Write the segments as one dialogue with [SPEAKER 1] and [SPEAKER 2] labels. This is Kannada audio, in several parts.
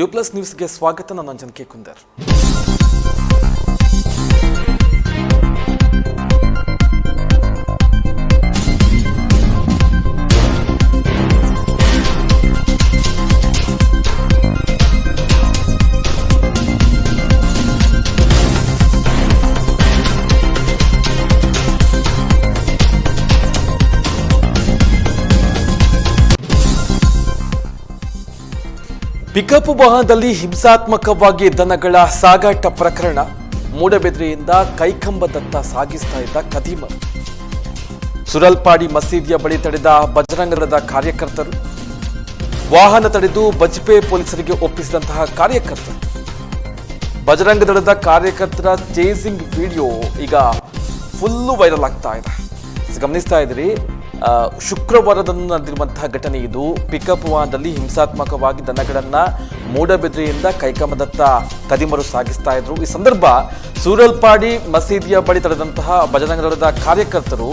[SPEAKER 1] ಯು ಪ್ಲಸ್ ನ್ಯೂಸ್ಗೆ ಸ್ವಾಗತ ನಾನು ಅಂಜನ್ ಕೆ ಕುಂದರ್. ಪಿಕಪ್ ವಾಹನದಲ್ಲಿ ಹಿಂಸಾತ್ಮಕವಾಗಿ ದನಗಳ ಸಾಗಾಟ ಪ್ರಕರಣ. ಮೂಡಬೆದ್ರೆಯಿಂದ ಕೈಕಂಬದತ್ತ ಸಾಗಿಸ್ತಾ ಇದ್ದ ಕದೀಮ ಸುರಲ್ಪಾಡಿ ಮಸೀದಿಯ ಬಳಿ ತಡೆದ ಬಜರಂಗದಳದ ಕಾರ್ಯಕರ್ತರು. ವಾಹನ ತಡೆದು ಬಜ್ಪೆ ಪೊಲೀಸರಿಗೆ ಒಪ್ಪಿಸಿದಂತಹ ಕಾರ್ಯಕರ್ತರು. ಬಜರಂಗ ದಳದ ಕಾರ್ಯಕರ್ತರ ಚೇಸಿಂಗ್ ವಿಡಿಯೋ ಈಗ ಫುಲ್ಲು ವೈರಲ್ ಆಗ್ತಾ ಇದೆ. ಗಮನಿಸ್ತಾ ಇದ್ರಿ ಶುಕ್ರವಾರದಂದು ನಡೆದಿರುವಂತಹ ಘಟನೆ ಇದು. ಪಿಕಪ್ ವಾಹನದಲ್ಲಿ ಹಿಂಸಾತ್ಮಕವಾಗಿ ದನಗಳನ್ನ ಮೂಡಬೆದ್ರೆಯಿಂದ ಕೈಕಮದತ್ತ ಕದಿಮರು ಸಾಗಿಸ್ತಾ ಇದ್ರು. ಈ ಸಂದರ್ಭ ಸೂರಲ್ಪಾಡಿ ಮಸೀದಿಯ ಬಳಿ ತಡೆದಂತಹ ಬಜರಂಗ ಕಾರ್ಯಕರ್ತರು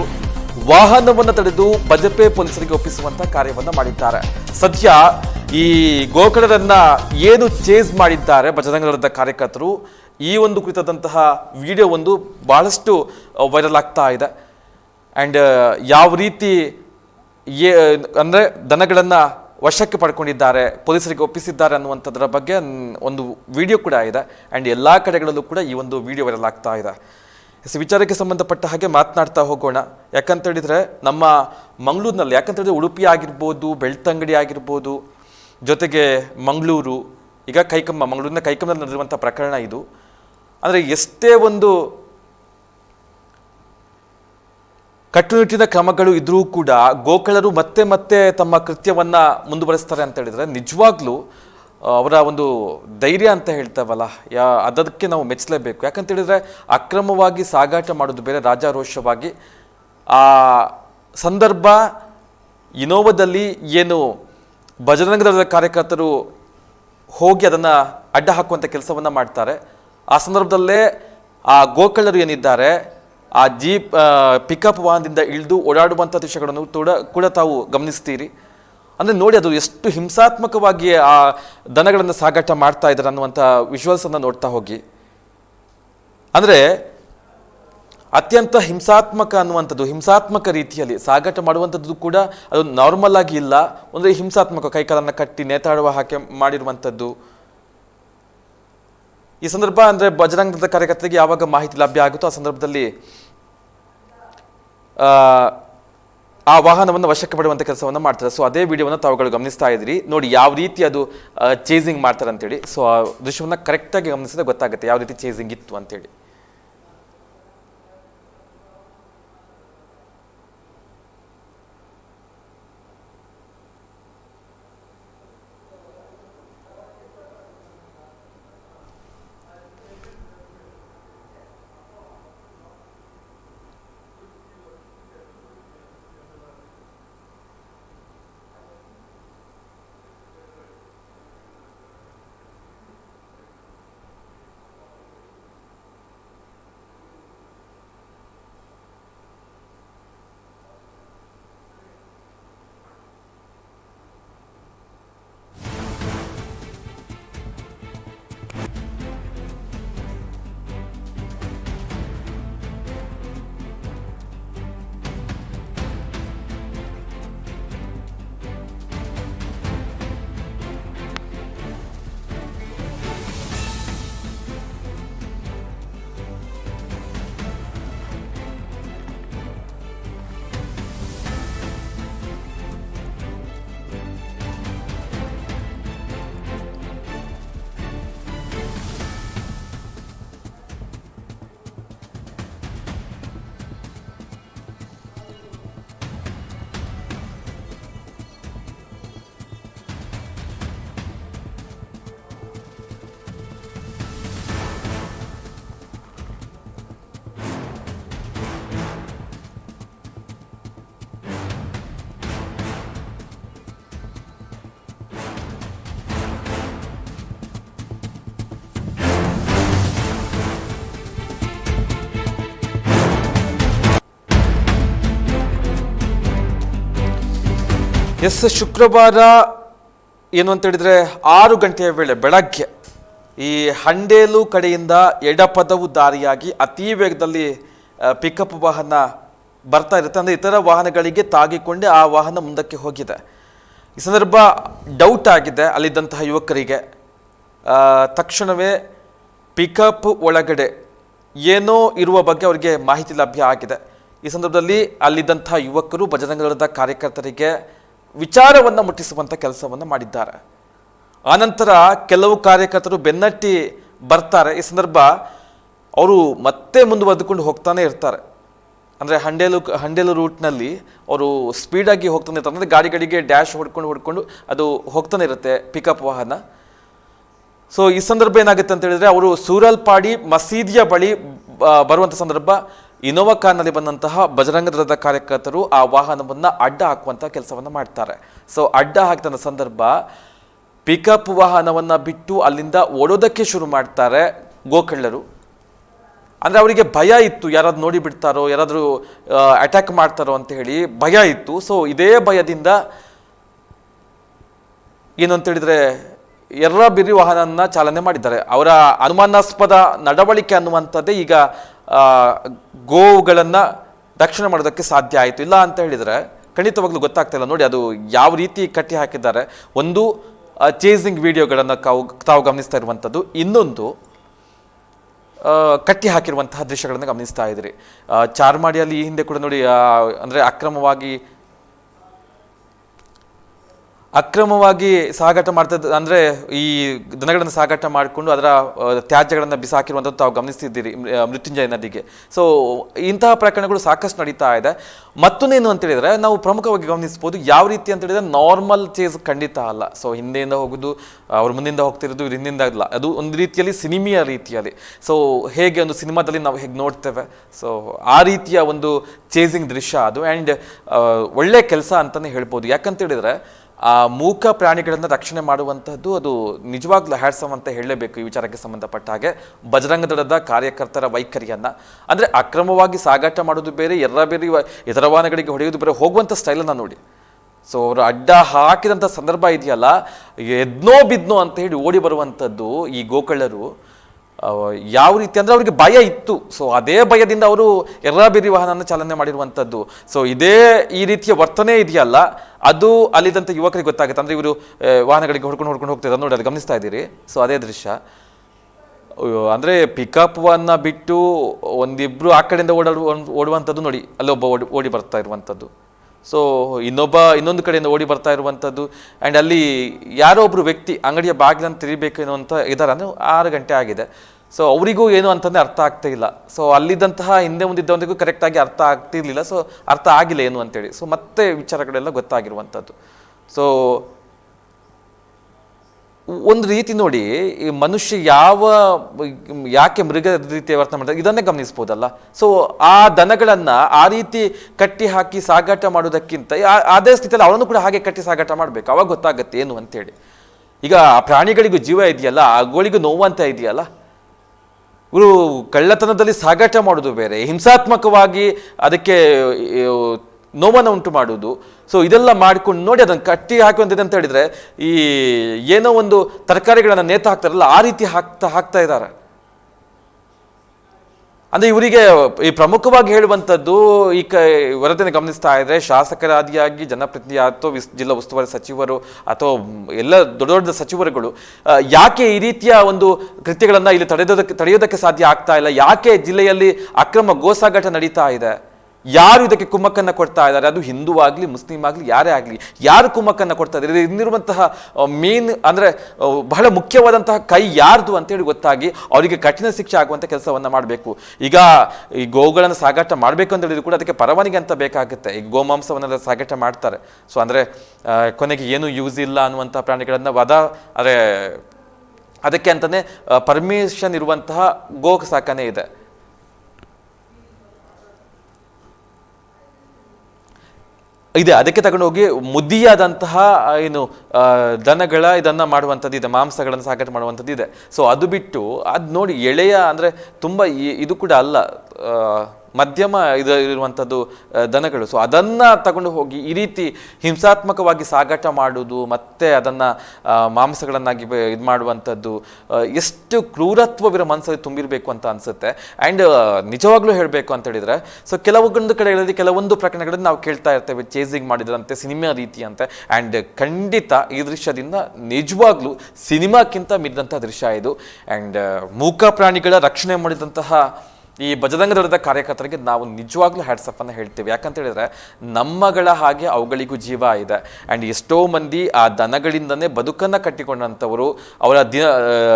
[SPEAKER 1] ವಾಹನವನ್ನು ತಡೆದು ಬಜಪೆ ಪೊಲೀಸರಿಗೆ ಒಪ್ಪಿಸುವಂತಹ ಕಾರ್ಯವನ್ನು ಮಾಡಿದ್ದಾರೆ. ಸದ್ಯ ಈ ಗೋಕಳರನ್ನ ಏನು ಚೇಸ್ ಮಾಡಿದ್ದಾರೆ ಬಜರಂಗ ಕಾರ್ಯಕರ್ತರು, ಈ ಒಂದು ಕುರಿತಾದಂತಹ ವಿಡಿಯೋ ಒಂದು ಬಹಳಷ್ಟು ವೈರಲ್ ಆಗ್ತಾ ಇದೆ. ಆ್ಯಂಡ್ ಯಾವ ರೀತಿ ಏ ಅಂದರೆ ದನಗಳನ್ನು ವಶಕ್ಕೆ ಪಡ್ಕೊಂಡಿದ್ದಾರೆ, ಪೊಲೀಸರಿಗೆ ಒಪ್ಪಿಸಿದ್ದಾರೆ ಅನ್ನುವಂಥದ್ರ ಬಗ್ಗೆ ಒಂದು ವಿಡಿಯೋ ಕೂಡ ಇದೆ. ಆ್ಯಂಡ್ ಎಲ್ಲ ಕಡೆಗಳಲ್ಲೂ ಕೂಡ ಈ ಒಂದು ವಿಡಿಯೋ ವೈರಲ್ ಆಗ್ತಾ ಇದೆ. ವಿಚಾರಕ್ಕೆ ಸಂಬಂಧಪಟ್ಟ ಹಾಗೆ ಮಾತನಾಡ್ತಾ ಹೋಗೋಣ. ಯಾಕಂತ ಹೇಳಿದರೆ ನಮ್ಮ ಮಂಗಳೂರಿನಲ್ಲಿ, ಯಾಕಂತ ಹೇಳಿದ್ರೆ ಉಡುಪಿ ಆಗಿರ್ಬೋದು, ಬೆಳ್ತಂಗಡಿ ಆಗಿರ್ಬೋದು, ಜೊತೆಗೆ ಮಂಗಳೂರು, ಈಗ ಕೈಕಮ್ಮ ಮಂಗಳೂರಿನ ಕೈಕಮ್ಮದಲ್ಲಿ ನಡೆದಿರುವಂಥ ಪ್ರಕರಣ ಇದು. ಅಂದರೆ ಎಷ್ಟೇ ಒಂದು ಕಟ್ಟುನಿಟ್ಟಿನ ಕ್ರಮಗಳು ಇದ್ರೂ ಕೂಡ ಗೋಕಳರು ಮತ್ತೆ ಮತ್ತೆ ತಮ್ಮ ಕೃತ್ಯವನ್ನ ಮುಂದುವರಿಸ್ತಾರೆ ಅಂತ ಹೇಳಿದ್ರೆ ನಿಜವಾಗ್ಲೂ ಅವರ ಒಂದು ಧೈರ್ಯ ಅಂತ ಹೇಳ್ತಾವಲ್ಲ, ಯಾ, ಅದಕ್ಕೆ ನಾವು ಮೆಚ್ಚಲೇಬೇಕು ಯಾಕಂತ ಹೇಳಿದ್ರೆ ಅಕ್ರಮವಾಗಿ ಸಾಗಾಟ ಮಾಡೋದು ಬೇರೆ ರಾಜಾರೋಷವಾಗಿ. ಆ ಸಂದರ್ಭ ಇನೋವಾದಲ್ಲಿ ಏನು ಬಜರಂಗ ದಳದ ಕಾರ್ಯಕರ್ತರು ಹೋಗಿ ಅದನ್ನು ಅಡ್ಡ ಹಾಕುವಂಥ ಕೆಲಸವನ್ನು ಮಾಡ್ತಾರೆ. ಆ ಸಂದರ್ಭದಲ್ಲೇ ಆ ಗೋಕಳ್ಳರು ಏನಿದ್ದಾರೆ ಆ ಜೀಪ್ ಪಿಕಪ್ ವಾಹನದಿಂದ ಇಳಿದು ಓಡಾಡುವಂಥ ದೃಶ್ಯಗಳನ್ನು ಕೂಡ ಕೂಡ ತಾವು ಗಮನಿಸ್ತೀರಿ. ಅಂದರೆ ನೋಡಿ, ಅದು ಎಷ್ಟು ಹಿಂಸಾತ್ಮಕವಾಗಿ, ಆ, ದನಗಳನ್ನು ಸಾಗಾಟ ಮಾಡ್ತಾ ಇದ್ದಾರೆ ಅನ್ನುವಂಥ ವಿಶ್ವಾಸ ನೋಡ್ತಾ ಹೋಗಿ. ಅಂದ್ರೆ, ಅತ್ಯಂತ ಹಿಂಸಾತ್ಮಕ ಅನ್ನುವಂಥದ್ದು, ಹಿಂಸಾತ್ಮಕ ರೀತಿಯಲ್ಲಿ ಸಾಗಾಟ ಮಾಡುವಂಥದ್ದು ಕೂಡ ಅದು ನಾರ್ಮಲ್ ಆಗಿ ಇಲ್ಲ. ಅಂದರೆ ಹಿಂಸಾತ್ಮಕ, ಕೈಕಾಲನ್ನು ಕಟ್ಟಿ ನೇತಾಡುವ ಹಾಗೆ ಮಾಡಿರುವಂಥದ್ದು. ಈ ಸಂದರ್ಭ ಅಂದರೆ ಬಜರಂಗದ ಕಾರ್ಯಕರ್ತರಿಗೆ ಯಾವಾಗ ಮಾಹಿತಿ ಲಭ್ಯ ಆಗುತ್ತೋ ಆ ಸಂದರ್ಭದಲ್ಲಿ ಆ, ವಾಹನವನ್ನು ವಶಕ್ಕೆ ಪಡುವಂಥ ಕೆಲಸವನ್ನು ಮಾಡ್ತಾರೆ. ಸೊ ಅದೇ ವಿಡಿಯೋವನ್ನು ತಾವುಗಳು ಗಮನಿಸ್ತಾ ಇದ್ರಿ ನೋಡಿ ಯಾವ ರೀತಿ ಅದು ಚೇಸಿಂಗ್ ಮಾಡ್ತಾರೆ ಅಂತೇಳಿ. ಸೊ ಆ ದೃಶ್ಯವನ್ನು ಕರೆಕ್ಟಾಗಿ ಗಮನಿಸಿದ್ರೆ ಗೊತ್ತಾಗುತ್ತೆ ಯಾವ ರೀತಿ ಚೇಸಿಂಗ್ ಇತ್ತು ಅಂತೇಳಿ. ಎಸ್ ಶುಕ್ರವಾರ ಏನು ಅಂತ ಹೇಳಿದ್ರೆ ಆರು ಗಂಟೆಯ ವೇಳೆ ಬೆಳಗ್ಗೆ ಈ ಹಂಡೇಲು ಕಡೆಯಿಂದ ಎಡಪದವು ದಾರಿಯಾಗಿ ಅತಿ ವೇಗದಲ್ಲಿ ಪಿಕಪ್ ವಾಹನ ಬರ್ತಾ ಇರುತ್ತೆ. ಅಂದರೆ ಇತರ ವಾಹನಗಳಿಗೆ ತಾಗಿಕೊಂಡೆ ಆ ವಾಹನ ಮುಂದಕ್ಕೆ ಹೋಗಿದೆ. ಈ ಸಂದರ್ಭ ಡೌಟ್ ಆಗಿದೆ ಅಲ್ಲಿದ್ದಂತಹ ಯುವಕರಿಗೆ. ತಕ್ಷಣವೇ ಪಿಕಪ್ ಒಳಗಡೆ ಏನೋ ಇರುವ ಬಗ್ಗೆ ಅವರಿಗೆ ಮಾಹಿತಿ ಲಭ್ಯ ಆಗಿದೆ. ಈ ಸಂದರ್ಭದಲ್ಲಿ ಅಲ್ಲಿದ್ದಂತಹ ಯುವಕರು ಬಜರಂಗದಳದ ಕಾರ್ಯಕರ್ತರಿಗೆ ವಿಚಾರವನ್ನು ಮುಟ್ಟಿಸುವಂಥ ಕೆಲಸವನ್ನು ಮಾಡಿದ್ದಾರೆ. ಆನಂತರ ಕೆಲವು ಕಾರ್ಯಕರ್ತರು ಬೆನ್ನಟ್ಟಿ ಬರ್ತಾರೆ. ಈ ಸಂದರ್ಭ ಅವರು ಮತ್ತೆ ಮುಂದುವರೆದುಕೊಂಡು ಹೋಗ್ತಾನೆ ಇರ್ತಾರೆ. ಅಂದರೆ ಹಂಡೇಲು ಹಂಡೇಲು ರೂಟ್ನಲ್ಲಿ ಅವರು ಸ್ಪೀಡಾಗಿ ಹೋಗ್ತಾನೆ ಇರ್ತಾರೆ. ಅಂದರೆ ಗಾಡಿಗಳಿಗೆ ಡ್ಯಾಶ್ ಹೊಡ್ಕೊಂಡು ಹೊಡ್ಕೊಂಡು ಅದು ಹೋಗ್ತಾನೆ ಇರುತ್ತೆ ಪಿಕಪ್ ವಾಹನ. ಸೊ ಈ ಸಂದರ್ಭ ಏನಾಗುತ್ತೆ ಅಂತ ಹೇಳಿದ್ರೆ ಅವರು ಸೂರಲ್ಪಾಡಿ ಮಸೀದಿಯ ಬಳಿ ಬರುವಂಥ ಸಂದರ್ಭ ಇನೋವಾ ಕಾರ್ನಲ್ಲಿ ಬಂದಂತಹ ಬಜರಂಗ ದಳದ ಕಾರ್ಯಕರ್ತರು ಆ ವಾಹನವನ್ನು ಅಡ್ಡ ಹಾಕುವಂಥ ಕೆಲಸವನ್ನು ಮಾಡ್ತಾರೆ. ಸೊ ಅಡ್ಡ ಹಾಕಿದ ಸಂದರ್ಭ ಪಿಕಪ್ ವಾಹನವನ್ನು ಬಿಟ್ಟು ಅಲ್ಲಿಂದ ಓಡೋದಕ್ಕೆ ಶುರು ಮಾಡ್ತಾರೆ ಗೋಕಳ್ಳರು ಅಂದರೆ ಅವರಿಗೆ ಭಯ ಇತ್ತು, ಯಾರಾದ್ರು ನೋಡಿ ಬಿಡ್ತಾರೋ, ಯಾರಾದರೂ ಅಟ್ಯಾಕ್ ಮಾಡ್ತಾರೋ ಅಂತ ಹೇಳಿ ಭಯ ಇತ್ತು. ಸೊ ಇದೇ ಭಯದಿಂದ ಏನು ಅಂತ ಹೇಳಿದ್ರೆ ಎರ್ರ ಬಿರಿ ವಾಹನನ ಚಾಲನೆ ಮಾಡಿದ್ದಾರೆ. ಅವರ ಅನುಮಾನಾಸ್ಪದ ನಡವಳಿಕೆ ಅನ್ನುವಂಥದ್ದೇ ಈಗ ಗೋವುಗಳನ್ನ ರಕ್ಷಣೆ ಮಾಡೋದಕ್ಕೆ ಸಾಧ್ಯ ಆಯಿತು. ಇಲ್ಲ ಅಂತ ಹೇಳಿದರೆ ಖಂಡಿತವಾಗ್ಲೂ ಗೊತ್ತಾಗ್ತಾ ಇಲ್ಲ. ನೋಡಿ, ಅದು ಯಾವ ರೀತಿ ಕಟ್ಟಿ ಹಾಕಿದ್ದಾರೆ. ಒಂದು ಚೇಸಿಂಗ್ ವಿಡಿಯೋಗಳನ್ನು ತಾವು ತಾವು ಗಮನಿಸ್ತಾ ಇರುವಂಥದ್ದು. ಇನ್ನೊಂದು ಕಟ್ಟಿ ಹಾಕಿರುವಂತಹ ದೃಶ್ಯಗಳನ್ನು ಗಮನಿಸ್ತಾ ಇದ್ರಿ. ಚಾರ್ಮಾಡಿಯಲ್ಲಿ ಈ ಹಿಂದೆ ಕೂಡ ನೋಡಿ ಅಂದ್ರೆ ಅಕ್ರಮವಾಗಿ ಅಕ್ರಮವಾಗಿ ಸಾಗಾಟ ಮಾಡ್ತಾ ಅಂದ್ರೆ ಈ ದನಗಳನ್ನು ಸಾಗಾಟ ಮಾಡಿಕೊಂಡು ಅದರ ತ್ಯಾಜ್ಯಗಳನ್ನು ಬಿಸಾಕಿರುವಂಥದ್ದು ತಾವು ಗಮನಿಸ್ತಿದ್ದೀರಿ ಮೃತ್ಯುಂಜಯ ನದಿಗೆ. ಸೊ ಇಂತಹ ಪ್ರಕರಣಗಳು ಸಾಕಷ್ಟು ನಡೀತಾ ಇದೆ. ಮತ್ತೊಂದೇನು ಅಂತ ಹೇಳಿದ್ರೆ, ನಾವು ಪ್ರಮುಖವಾಗಿ ಗಮನಿಸ್ಬೋದು ಯಾವ ರೀತಿ ಅಂತ ಹೇಳಿದ್ರೆ ನಾರ್ಮಲ್ ಚೇಸ್ ಖಂಡಿತ ಅಲ್ಲ. ಸೊ ಹಿಂದೆಯಿಂದ ಹೋಗುದು, ಅವ್ರ ಮುಂದಿಂದ ಹೋಗ್ತಿರೋದು, ಇವ್ರ ಹಿಂದಿಂದ ಅಲ್ಲ ಅದು ಒಂದು ರೀತಿಯಲ್ಲಿ ಸಿನಿಮಿಯ ರೀತಿಯಲ್ಲಿ. ಸೊ ಹೇಗೆ ಒಂದು ಸಿನಿಮಾದಲ್ಲಿ ನಾವು ಹೇಗೆ ನೋಡ್ತೇವೆ? ಸೊ ಆ ರೀತಿಯ ಒಂದು ಚೇಸಿಂಗ್ ದೃಶ್ಯ ಅದು. ಆ್ಯಂಡ್ ಒಳ್ಳೆ ಕೆಲಸ ಅಂತಲೇ ಹೇಳ್ಬೋದು. ಯಾಕಂತ ಹೇಳಿದ್ರೆ ಆ ಮೂಕ ಪ್ರಾಣಿಗಳನ್ನು ರಕ್ಷಣೆ ಮಾಡುವಂತಹದ್ದು ಅದು ನಿಜವಾಗ್ಲೂ ಹ್ಯಾಡ್ಸಮ್ ಅಂತ ಹೇಳಲೇಬೇಕು ಈ ವಿಚಾರಕ್ಕೆ ಸಂಬಂಧಪಟ್ಟ ಹಾಗೆ. ಬಜರಂಗ ದಳದ ಕಾರ್ಯಕರ್ತರ ವೈಖರಿಯನ್ನು. ಅಂದ್ರೆ ಅಕ್ರಮವಾಗಿ ಸಾಗಾಟ ಮಾಡೋದು ಬೇರೆ ಎರ ಬೇರೆ ಇತರ ವಾಹನಗಳಿಗೆ ಹೊಡೆಯೋದು ಬೇರೆ ಹೋಗುವಂಥ ಸ್ಟೈಲನ್ನು ನೋಡಿ. ಸೊ ಅವರು ಅಡ್ಡ ಹಾಕಿದಂಥ ಸಂದರ್ಭ ಇದೆಯಲ್ಲ, ಎದ್ನೋ ಬಿದ್ನೋ ಅಂತ ಹೇಳಿ ಓಡಿ ಬರುವಂಥದ್ದು ಈ ಗೋಕಳ್ಳರು ಯಾವ ರೀತಿ ಅಂದರೆ ಅವರಿಗೆ ಭಯ ಇತ್ತು. ಸೊ ಅದೇ ಭಯದಿಂದ ಅವರು ಎರ್ರಾಬಿರಿ ವಾಹನ ಚಾಲನೆ ಮಾಡಿರುವಂಥದ್ದು ಸೊ ಇದೇ ಈ ರೀತಿಯ ವರ್ತನೆ ಇದೆಯಲ್ಲ, ಅದು ಅಲ್ಲಿದ್ದಂಥ ಯುವಕರಿಗೆ ಗೊತ್ತಾಗುತ್ತೆ. ಅಂದರೆ ಇವರು ವಾಹನಗಳಿಗೆ ಹೊಡ್ಕೊಂಡು ಹೊಡ್ಕೊಂಡು ಹೋಗ್ತಿದ್ದಾರೆ ನೋಡಿ ಅದು ಗಮನಿಸ್ತಾ ಇದ್ದೀರಿ. ಸೊ ಅದೇ ದೃಶ್ಯ. ಅಂದರೆ ಅಂದ್ರೆ ಪಿಕಪ್ ಅನ್ನ ಬಿಟ್ಟು ಒಂದಿಬ್ರು ಆ ಕಡೆಯಿಂದ ಓಡಾಡುವ ಓಡುವಂಥದ್ದು ನೋಡಿ, ಅಲ್ಲೊಬ್ಬ ಓಡಿ ಓಡಿ ಬರ್ತಾ ಇರುವಂಥದ್ದು ಸೊ ಇನ್ನೊಬ್ಬ, ಇನ್ನೊಂದು ಕಡೆಯಿಂದ ಓಡಿ ಬರ್ತಾ ಇರುವಂಥದ್ದು. ಆ್ಯಂಡ್ ಅಲ್ಲಿ ಯಾರೋ ಒಬ್ಬರು ವ್ಯಕ್ತಿ ಅಂಗಡಿಯ ಬಾಗಿಲನ್ನು ತಿರಿಬೇಕು ಅನ್ನುವಂಥ ಇದ್ದಾರೆ ಅಂದ್ರೆ ಆರು ಗಂಟೆ ಆಗಿದೆ. ಸೊ ಅವರಿಗೂ ಏನು ಅಂತಂದರೆ ಅರ್ಥ ಆಗ್ತಾ ಇಲ್ಲ. ಸೊ ಅಲ್ಲಿದ್ದಂತಹ ಹಿಂದೆ ಮುಂದಿದ್ದವನಿಗೂ ಕರೆಕ್ಟಾಗಿ ಅರ್ಥ ಆಗ್ತಿರ್ಲಿಲ್ಲ. ಸೊ ಅರ್ಥ ಆಗಿಲ್ಲ ಏನು ಅಂತೇಳಿ. ಸೊ ಮತ್ತೆ ವಿಚಾರಗಳೆಲ್ಲ ಗೊತ್ತಾಗಿರುವಂಥದ್ದು. ಸೊ ಒಂದು ರೀತಿ ನೋಡಿ, ಈ ಮನುಷ್ಯ ಯಾವ, ಯಾಕೆ ಮೃಗ ರೀತಿಯ ವರ್ತನೆ ಮಾಡ್ತಾರೆ, ಇದನ್ನೇ ಗಮನಿಸ್ಬೋದಲ್ಲ. ಸೊ ಆ ದನಗಳನ್ನು ಆ ರೀತಿ ಕಟ್ಟಿ ಹಾಕಿ ಸಾಗಾಟ ಮಾಡೋದಕ್ಕಿಂತ ಅದೇ ಸ್ಥಿತಿಯಲ್ಲಿ ಅವರನ್ನು ಕೂಡ ಹಾಗೆ ಕಟ್ಟಿ ಸಾಗಾಟ ಮಾಡಬೇಕು. ಅವಾಗ ಗೊತ್ತಾಗತ್ತೆ ಏನು ಅಂತೇಳಿ. ಈಗ ಆ ಪ್ರಾಣಿಗಳಿಗೂ ಜೀವ ಇದೆಯಲ್ಲ, ಆ ಗೋಳಿಗೂ ನೋವಂತ ಇದೆಯಲ್ಲ. ಇವರು ಕಳ್ಳತನದಲ್ಲಿ ಸಾಗಾಟ ಮಾಡೋದು ಬೇರೆ. ಹಿಂಸಾತ್ಮಕವಾಗಿ ಅದಕ್ಕೆ ನೋವನ್ನು ಉಂಟು ಮಾಡುವುದು. ಸೊ ಇದೆಲ್ಲ ಮಾಡ್ಕೊಂಡು ನೋಡಿ ಅದನ್ನು ಕಟ್ಟಿ ಹಾಕುವಂಥದ್ದು ಅಂತ ಹೇಳಿದರೆ, ಈ ಏನೋ ಒಂದು ತರಕಾರಿಗಳನ್ನು ನೇತು ಹಾಕ್ತಾರಲ್ಲ, ಆ ರೀತಿ ಹಾಕ್ತಾ ಹಾಕ್ತಾ ಇದ್ದಾರೆ. ಅಂದರೆ ಇವರಿಗೆ ಈ ಪ್ರಮುಖವಾಗಿ ಹೇಳುವಂಥದ್ದು ಈ ಕ, ವರದಿಯನ್ನು ಗಮನಿಸ್ತಾ ಇದ್ರೆ, ಶಾಸಕರಾದಿಯಾಗಿ ಜನಪ್ರತಿನಿಧಿ ಅಥವಾ ವಿಸ್, ಜಿಲ್ಲಾ ಉಸ್ತುವಾರಿ ಸಚಿವರು ಅಥವಾ ಎಲ್ಲ ದೊಡ್ಡ ದೊಡ್ಡ ಸಚಿವರುಗಳು ಯಾಕೆ ಈ ರೀತಿಯ ಒಂದು ಕೃತ್ಯಗಳನ್ನು ಇಲ್ಲಿ ತಡೆದೋದಕ್ಕೆ ತಡೆಯೋದಕ್ಕೆ ಸಾಧ್ಯ ಆಗ್ತಾ ಇಲ್ಲ? ಯಾಕೆ ಜಿಲ್ಲೆಯಲ್ಲಿ ಅಕ್ರಮ ಗೋಸಾಗಾಟ ನಡೀತಾ ಇದೆ? ಯಾರು ಇದಕ್ಕೆ ಕುಮ್ಮಕ್ಕನ್ನು ಕೊಡ್ತಾ ಇದ್ದಾರೆ? ಅದು ಹಿಂದೂ ಆಗಲಿ, ಮುಸ್ಲಿಂ ಆಗಲಿ, ಯಾರೇ ಆಗಲಿ, ಯಾರು ಕುಮ್ಮಕ್ಕನ್ನು ಕೊಡ್ತಾ ಇದ್ದಾರೆ? ಇನ್ನಿರುವಂತಹ ಮೇನ್ ಅಂದರೆ ಬಹಳ ಮುಖ್ಯವಾದಂತಹ ಕೈ ಯಾರ್ದು ಅಂತೇಳಿ ಗೊತ್ತಾಗಿ ಅವರಿಗೆ ಕಠಿಣ ಶಿಕ್ಷೆ ಆಗುವಂಥ ಕೆಲಸವನ್ನು ಮಾಡಬೇಕು. ಈಗ ಈ ಗೋಗಳನ್ನು ಸಾಗಾಟ ಮಾಡಬೇಕು ಅಂತ ಹೇಳಿದ್ರು ಕೂಡ ಅದಕ್ಕೆ ಪರವಾನಗಿ ಅಂತ ಬೇಕಾಗುತ್ತೆ. ಈ ಗೋಮಾಂಸವನ್ನೆಲ್ಲ ಸಾಗಾಟ ಮಾಡ್ತಾರೆ. ಸೊ ಅಂದರೆ ಕೊನೆಗೆ ಏನು ಯೂಸ್ ಇಲ್ಲ ಅನ್ನುವಂಥ ಪ್ರಾಣಿಗಳನ್ನು ವದ ಅದೇ ಅದಕ್ಕೆ ಅಂತಲೇ ಪರ್ಮಿಷನ್ ಇರುವಂತಹ ಗೋ ಸಾಕನೆ ಇದೆ. ಇದೆ, ಅದಕ್ಕೆ ತಗೊಂಡೋಗಿ ಮುದ್ದಿಯಾದಂತಹ ಏನು ದನಗಳ ಇದನ್ನು ಮಾಡುವಂಥದ್ದು ಇದೆ ಮಾಂಸಗಳನ್ನು ಸಾಗಾಟ ಮಾಡುವಂಥದ್ದು ಇದೆ ಸೊ ಅದು ಬಿಟ್ಟು ಅದು ನೋಡಿ ಎಳೆಯ ಅಂದರೆ ತುಂಬ ಇದು ಕೂಡ ಅಲ್ಲ ಮಧ್ಯಮ ಇದು ಇರುವಂಥದ್ದು ದನಗಳು. ಸೊ ಅದನ್ನು ತಗೊಂಡು ಹೋಗಿ ಈ ರೀತಿ ಹಿಂಸಾತ್ಮಕವಾಗಿ ಸಾಗಾಟ ಮಾಡುವುದು ಮತ್ತೆ ಅದನ್ನು ಮಾಂಸಗಳನ್ನಾಗಿ ಇದು ಮಾಡುವಂಥದ್ದು ಎಷ್ಟು ಕ್ರೂರತ್ವವಿರೋ ಮನಸ್ಸಲ್ಲಿ ತುಂಬಿರಬೇಕು ಅಂತ ಅನಿಸುತ್ತೆ. ಆ್ಯಂಡ್ ನಿಜವಾಗ್ಲೂ ಹೇಳಬೇಕು ಅಂತ ಹೇಳಿದರೆ ಸೊ ಕೆಲವೊಂದು ಕಡೆಗಳಲ್ಲಿ ಕೆಲವೊಂದು ಪ್ರಕರಣಗಳಲ್ಲಿ ನಾವು ಕೇಳ್ತಾ ಇರ್ತೇವೆ ಚೇಸಿಂಗ್ ಮಾಡಿದ್ರಂತೆ, ಸಿನಿಮಾ ರೀತಿ ಅಂತೆ ಆ್ಯಂಡ್ ಖಂಡಿತ ಈ ದೃಶ್ಯದಿಂದ ನಿಜವಾಗ್ಲೂ ಸಿನಿಮಾಕ್ಕಿಂತ ಮಿದ್ದಂಥ ದೃಶ್ಯ ಇದು. ಆ್ಯಂಡ್ ಮೂಕ ಪ್ರಾಣಿಗಳ ರಕ್ಷಣೆ ಮಾಡಿದಂತಹ ಈ ಬಜರಂಗ ದಳದ ಕಾರ್ಯಕರ್ತರಿಗೆ ನಾವು ನಿಜವಾಗ್ಲೂ ಹ್ಯಾಟ್ಸಪ್ ಅನ್ನ ಹೇಳ್ತೀವಿ. ಯಾಕಂತ ಹೇಳಿದ್ರೆ, ನಮ್ಮಗಳ ಹಾಗೆ ಅವುಗಳಿಗೂ ಜೀವ ಇದೆ. ಆ್ಯಂಡ್ ಎಷ್ಟೋ ಮಂದಿ ಆ ದನಗಳಿಂದನೇ ಬದುಕನ್ನ ಕಟ್ಟಿಕೊಂಡಂಥವರು, ಅವರ ದಿನ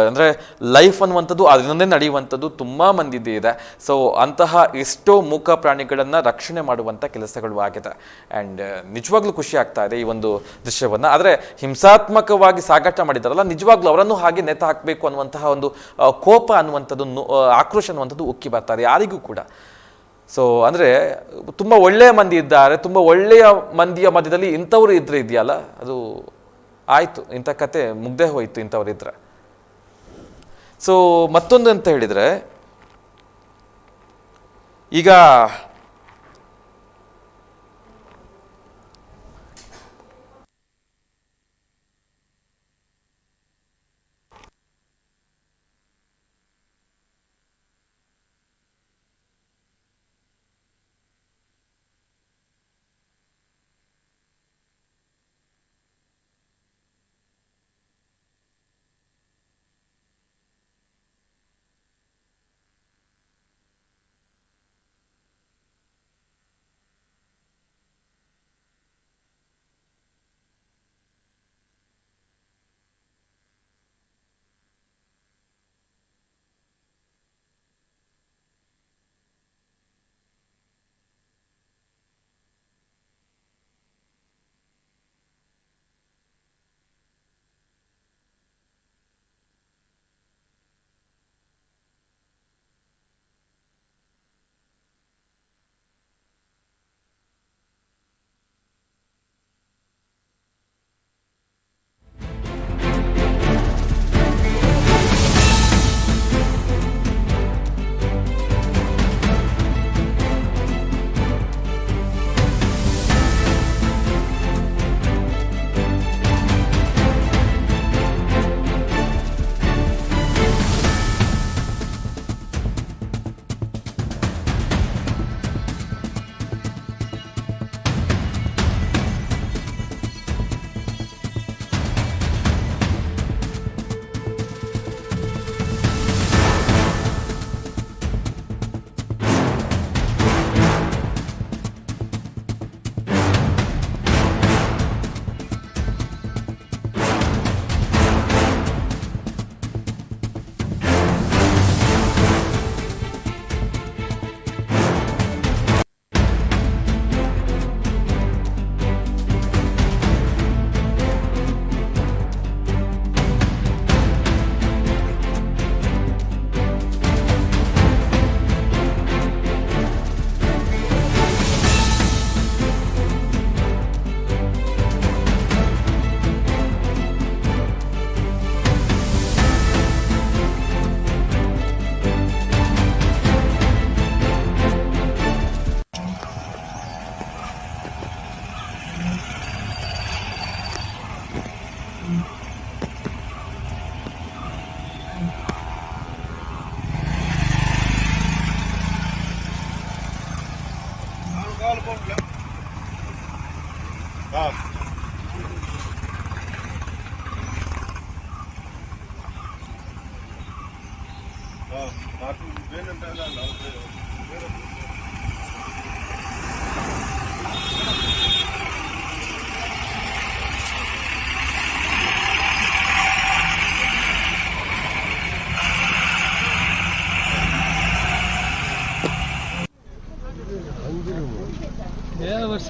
[SPEAKER 1] ಅಂದರೆ ಲೈಫ್ ಅನ್ನುವಂಥದ್ದು ಅದರಿಂದನೇ ನಡೆಯುವಂಥದ್ದು ತುಂಬಾ ಮಂದಿದ್ದು ಇದೆ. ಸೊ ಅಂತಹ ಎಷ್ಟೋ ಮೂಕ ಪ್ರಾಣಿಗಳನ್ನು ರಕ್ಷಣೆ ಮಾಡುವಂಥ ಕೆಲಸಗಳು ಆಗಿದೆ. ಆ್ಯಂಡ್ ನಿಜವಾಗ್ಲೂ ಖುಷಿ ಆಗ್ತಾ ಇದೆ ಈ ಒಂದು ದೃಶ್ಯವನ್ನ. ಆದರೆ, ಹಿಂಸಾತ್ಮಕವಾಗಿ ಸಾಗಾಟ ಮಾಡಿದಾರಲ್ಲ, ನಿಜವಾಗ್ಲೂ ಅವರನ್ನು ಹಾಗೆ ನೆತ ಹಾಕಬೇಕು ಅನ್ನುವಂತಹ ಒಂದು ಕೋಪ ಅನ್ನುವಂಥದ್ದು ಆಕ್ರೋಶ ಅನ್ನುವಂಥದ್ದು ಉಕ್ಕಿ ಬರ್ತಾರೆ ಯಾರಿಗೂ ಕೂಡ. ಸೊ ಅಂದ್ರೆ ತುಂಬಾ ಒಳ್ಳೆಯ ಮಂದಿ ಇದ್ದಾರೆ, ತುಂಬಾ ಒಳ್ಳೆಯ ಮಂದಿಯ ಮಧ್ಯದಲ್ಲಿ ಇಂಥವ್ರು ಇದ್ರೆ ಇದೆಯಲ್ಲ, ಅದು ಆಯಿತು, ಇಂಥ ಕತೆ ಮುಗ್ದೇ ಹೋಯ್ತು ಇದ್ರೆ. ಸೊ ಮತ್ತೊಂದು ಅಂತ ಹೇಳಿದ್ರೆ, ಈಗ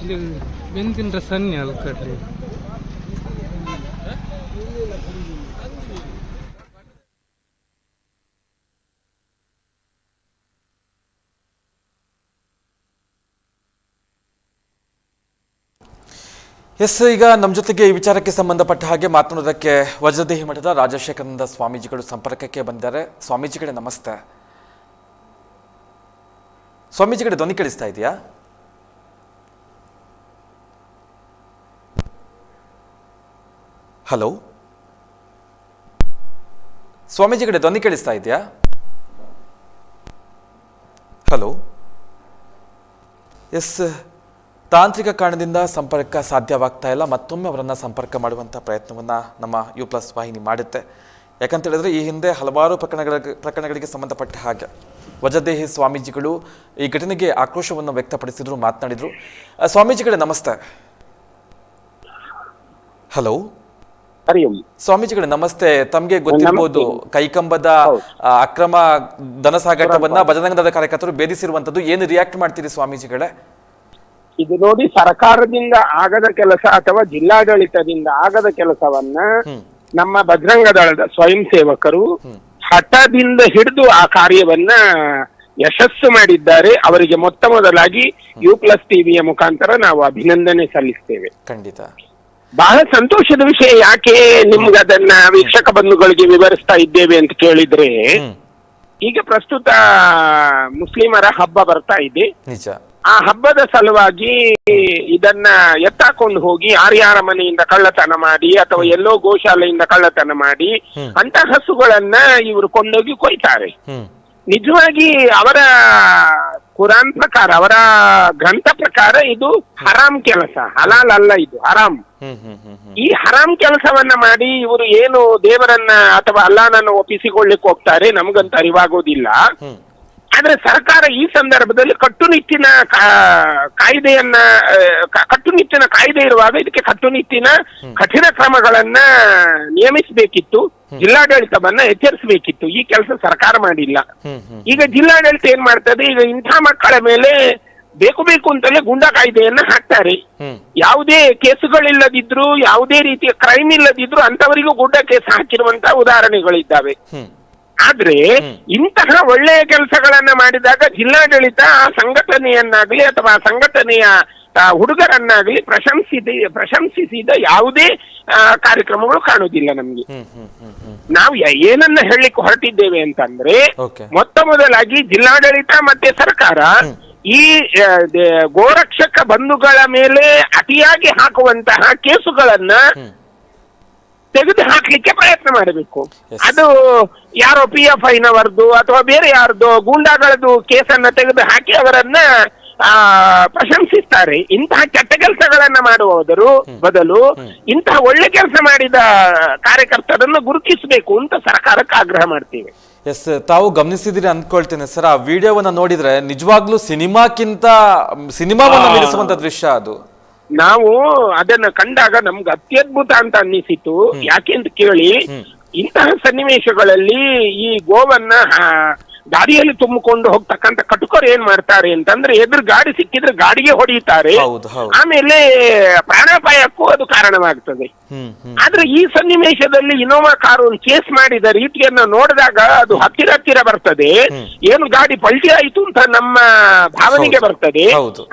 [SPEAKER 2] ಇಲ್ಲಿ ಬೆಂದಿನ ಸನ್ನಿ ಅಲ್ಲಿ
[SPEAKER 1] ಎಸ್, ಈಗ ನಮ್ಮ ಜೊತೆಗೆ ಈ ವಿಚಾರಕ್ಕೆ ಸಂಬಂಧಪಟ್ಟ ಹಾಗೆ ಮಾತನಾಡೋದಕ್ಕೆ ವಜ್ರದೇಹಿ ಮಠದ ರಾಜಶೇಖರಂದ ಸ್ವಾಮೀಜಿಗಳು ಸಂಪರ್ಕಕ್ಕೆ ಬಂದಿದ್ದಾರೆ. ಸ್ವಾಮೀಜಿಗಳೇ ನಮಸ್ತೆ. ಸ್ವಾಮೀಜಿಗಳೇ ಧ್ವನಿ ಕಳಿಸ್ತಾ ಇದೆಯಾ? ಹಲೋ? ಸ್ವಾಮೀಜಿ ಕಡೆ ಧ್ವನಿ ಕೇಳಿಸ್ತಾ ಇದೆಯಾ? ಹಲೋ? ಎಸ್, ತಾಂತ್ರಿಕ ಕಾರಣದಿಂದ ಸಂಪರ್ಕ ಸಾಧ್ಯವಾಗ್ತಾ ಇಲ್ಲ. ಮತ್ತೊಮ್ಮೆ ಅವರನ್ನು ಸಂಪರ್ಕ ಮಾಡುವಂಥ ಪ್ರಯತ್ನವನ್ನು ನಮ್ಮ ಯು ಪ್ಲಸ್ ವಾಹಿನಿ ಮಾಡುತ್ತೆ. ಯಾಕಂತ ಹೇಳಿದ್ರೆ ಈ ಹಿಂದೆ ಹಲವಾರು ಪ್ರಕರಣಗಳ, ಪ್ರಕರಣಗಳಿಗೆ ಸಂಬಂಧಪಟ್ಟ ಹಾಗೆ ವಜದೇಹಿ ಸ್ವಾಮೀಜಿಗಳು ಈ ಘಟನೆಗೆ ಆಕ್ರೋಶವನ್ನು ವ್ಯಕ್ತಪಡಿಸಿದ್ರು, ಮಾತನಾಡಿದರು. ಸ್ವಾಮೀಜಿಗಳೇ ನಮಸ್ತೆ. ಹಲೋ? ಸ್ವಾಮೀಜಿಗಳೇ ನಮಸ್ತೆ. ತಮಗೆ ಗೊತ್ತಿರಬಹುದು ಕೈಕಂಬದ ಅಕ್ರಮ ಧನ ಸಾಗಾಟವನ್ನ ಬಜರಂಗದ ಕಾರ್ಯಕರ್ತರು ಭೇದಿಸಿರುವಂತದ್ದು ಏನು ರಿಯಾಕ್ಟ್ ಮಾಡ್ತೀರಿ ಸ್ವಾಮೀಜಿಗಳೇ?
[SPEAKER 3] ಇದು ನೋಡಿ ಸರ್ಕಾರದಿಂದ ಆಗದ ಕೆಲಸ ಅಥವಾ ಜಿಲ್ಲಾಡಳಿತದಿಂದ ಆಗದ ಕೆಲಸವನ್ನ ನಮ್ಮ ಬಜರಂಗ ದಳದ ಸ್ವಯಂ ಸೇವಕರು ಹಠದಿಂದ ಹಿಡಿದು ಆ ಕಾರ್ಯವನ್ನ ಯಶಸ್ಸು ಮಾಡಿದ್ದಾರೆ. ಅವರಿಗೆ ಮೊತ್ತ ಮೊದಲಾಗಿ ಯು ಪ್ಲಸ್ ಟಿವಿಯ ಮುಖಾಂತರ ನಾವು ಅಭಿನಂದನೆ ಸಲ್ಲಿಸ್ತೇವೆ.
[SPEAKER 1] ಖಂಡಿತ.
[SPEAKER 3] ಬಹಳ ಸಂತೋಷದ ವಿಷಯ ಯಾಕೆ ನಿಮ್ಗೆ ಅದನ್ನ ವೀಕ್ಷಕ ಬಂಧುಗಳಿಗೆ ವಿವರಿಸ್ತಾ ಇದ್ದೇವೆ ಅಂತ ಕೇಳಿದ್ರೆ ಈಗ ಪ್ರಸ್ತುತ ಮುಸ್ಲಿಮರ ಹಬ್ಬ ಬರ್ತಾ ಇದೆ. ಆ ಹಬ್ಬದ ಸಲುವಾಗಿ ಇದನ್ನ ಎತ್ತಾಕೊಂಡು ಹೋಗಿ ಯಾರ್ಯಾರ ಮನೆಯಿಂದ ಕಳ್ಳತನ ಮಾಡಿ ಅಥವಾ ಎಲ್ಲೋ ಗೋಶಾಲೆಯಿಂದ ಕಳ್ಳತನ ಮಾಡಿ. ಅಂತ ಹಸುಗಳನ್ನ ಇವರು ಕೊಂಡೋಗಿ ಕೊಯ್ತಾರೆ. ನಿಜವಾಗಿ ಅವರ ಕುರಾನ್ ಪ್ರಕಾರ ಅವರ ಗ್ರಂಥ ಪ್ರಕಾರ ಇದು ಹರಾಮ್ ಕೆಲಸ ಹಲಾಲ್ ಅಲ್ಲ ಇದು ಹರಾಮ್. ಈ ಹರಾಮ್ ಕೆಲಸವನ್ನ ಮಾಡಿ ಇವರು ಏನು ದೇವರನ್ನ ಅಥವಾ ಅಲ್ಲಾನನ್ನು ಒಪ್ಪಿಸಿಕೊಳ್ಳಿಕ್ ಹೋಗ್ತಾರೆ ನಮಗಂತ ಅರಿವಾಗೋದಿಲ್ಲ. ಆದ್ರೆ ಸರ್ಕಾರ ಈ ಸಂದರ್ಭದಲ್ಲಿ ಕಟ್ಟುನಿಟ್ಟಿನ ಕಾಯ್ದೆಯನ್ನ ಕಟ್ಟುನಿಟ್ಟಿನ ಕಾಯ್ದೆ ಇರುವಾಗ ಇದಕ್ಕೆ ಕಟ್ಟುನಿಟ್ಟಿನ ಕಠಿಣ ಕ್ರಮಗಳನ್ನ ನಿಯಮಿಸಬೇಕಿತ್ತು ಜಿಲ್ಲಾಡಳಿತವನ್ನ ಎಚ್ಚರಿಸಬೇಕಿತ್ತು. ಈ ಕೆಲಸ ಸರ್ಕಾರ ಮಾಡಿಲ್ಲ. ಈಗ ಜಿಲ್ಲಾಡಳಿತ ಏನ್ ಮಾಡ್ತದೆ ಈಗ ಇಂಥ ಮಕ್ಕಳ ಮೇಲೆ ಬೇಕು ಬೇಕು ಅಂತಲೇ ಗುಂಡಾ ಕಾಯ್ದೆಯನ್ನ ಹಾಕ್ತಾರೆ. ಯಾವುದೇ ಕೇಸುಗಳಿಲ್ಲದಿದ್ರು ಯಾವುದೇ ರೀತಿಯ ಕ್ರೈಮ್ ಇಲ್ಲದಿದ್ರು ಅಂತವರಿಗೂ ಗುಡ್ಡ ಕೇಸ್ ಹಾಕಿರುವಂತಹ ಉದಾಹರಣೆಗಳಿದ್ದಾವೆ. ಆದ್ರೆ ಇಂತಹ ಒಳ್ಳೆಯ ಕೆಲಸಗಳನ್ನ ಮಾಡಿದಾಗ ಜಿಲ್ಲಾಡಳಿತ ಆ ಸಂಘಟನೆಯನ್ನಾಗ್ಲಿ ಅಥವಾ ಆ ಸಂಘಟನೆಯ ಹುಡುಗರನ್ನಾಗಲಿ ಪ್ರಶಂಸಿದ ಪ್ರಶಂಸಿಸಿದ ಯಾವುದೇ ಕಾರ್ಯಕ್ರಮಗಳು ಕಾಣುವುದಿಲ್ಲ ನಮ್ಗೆ. ನಾವು ಏನನ್ನ ಹೇಳಲಿಕ್ಕೆ ಹೊರಟಿದ್ದೇವೆ ಅಂತಂದ್ರೆ ಮೊತ್ತ ಮೊದಲಾಗಿ ಜಿಲ್ಲಾಡಳಿತ ಮತ್ತೆ ಸರ್ಕಾರ ಈ ಗೋರಕ್ಷಕ ಬಂಧುಗಳ ಮೇಲೆ ಅತಿಯಾಗಿ ಹಾಕುವಂತಹ ಕೇಸುಗಳನ್ನ ತೆಗೆದು ಹಾಕ್ಲಿಕ್ಕೆ ಪ್ರಯತ್ನ ಮಾಡಬೇಕು. ಅದು ಯಾರೋ ಪಿ ಎಫ್ ಐನವರದು ಅಥವಾ ಬೇರೆ ಯಾರ್ದು ಗೂಂಡಾಗಳದ್ದು ಕೇಸನ್ನ ತೆಗೆದು ಹಾಕಿ ಅವರನ್ನ ಆ ಪ್ರಶಂಸಿಸ್ತಾರೆ. ಇಂತಹ ಕೆಟ್ಟ ಕೆಲಸಗಳನ್ನ ಮಾಡುವವರು ಬದಲು ಇಂತಹ ಒಳ್ಳೆ ಕೆಲಸ ಮಾಡಿದ ಕಾರ್ಯಕರ್ತರನ್ನು ಗುರುತಿಸಬೇಕು ಅಂತ ಸರ್ಕಾರಕ್ಕೆ ಆಗ್ರಹ ಮಾಡ್ತೀವಿ.
[SPEAKER 1] ಎಸ್ ತಾವು ಗಮನಿಸಿದಿರಿ ಅನ್ಕೊಳ್ತೇನೆ ಸರ್ ಆ ವಿಡಿಯೋವನ್ನ ನೋಡಿದ್ರೆ ನಿಜವಾಗ್ಲೂ ಸಿನಿಮಾಕ್ಕಿಂತ ಸಿನಿಮಾವನ್ನ ನಿಲ್ಲಿಸುವಂತ ದೃಶ್ಯ ಅದು.
[SPEAKER 3] ನಾವು ಅದನ್ನ ಕಂಡಾಗ ನಮ್ಗೆ ಅತ್ಯದ್ಭುತ ಅಂತ ಅನ್ನಿಸಿತು ಯಾಕೆ ಅಂತ ಕೇಳಿ ಇಂತಹ ಸನ್ನಿವೇಶಗಳಲ್ಲಿ ಈ ಗೋವನ್ನ ಆ, ಗಾಡಿಯಲ್ಲಿ ತುಂಬಿಕೊಂಡು ಹೋಗ್ತಕ್ಕಂತ ಕಟುಕರು ಏನ್ ಮಾಡ್ತಾರೆ ಅಂತಂದ್ರೆ ಎದುರು ಗಾಡಿ ಸಿಕ್ಕಿದ್ರೆ ಗಾಡಿಗೆ ಹೊಡೆಯುತ್ತಾರೆ ಆಮೇಲೆ ಪ್ರಾಣಾಪಾಯಕ್ಕೂ ಅದು ಕಾರಣವಾಗ್ತದೆ. ಆದ್ರೆ ಈ ಸನ್ನಿವೇಶದಲ್ಲಿ ಇನೋವಾ ಕಾರು ಕೇಸ್ ಮಾಡಿದ ರೀತಿಯನ್ನ ನೋಡಿದಾಗ ಅದು ಹತ್ತಿರ ಹತ್ತಿರ ಬರ್ತದೆ. ಏನು ಗಾಡಿ ಪಲ್ಟಿ ಆಯಿತು ಅಂತ ನಮ್ಮ ಭಾವನೆಗೆ ಬರ್ತದೆ.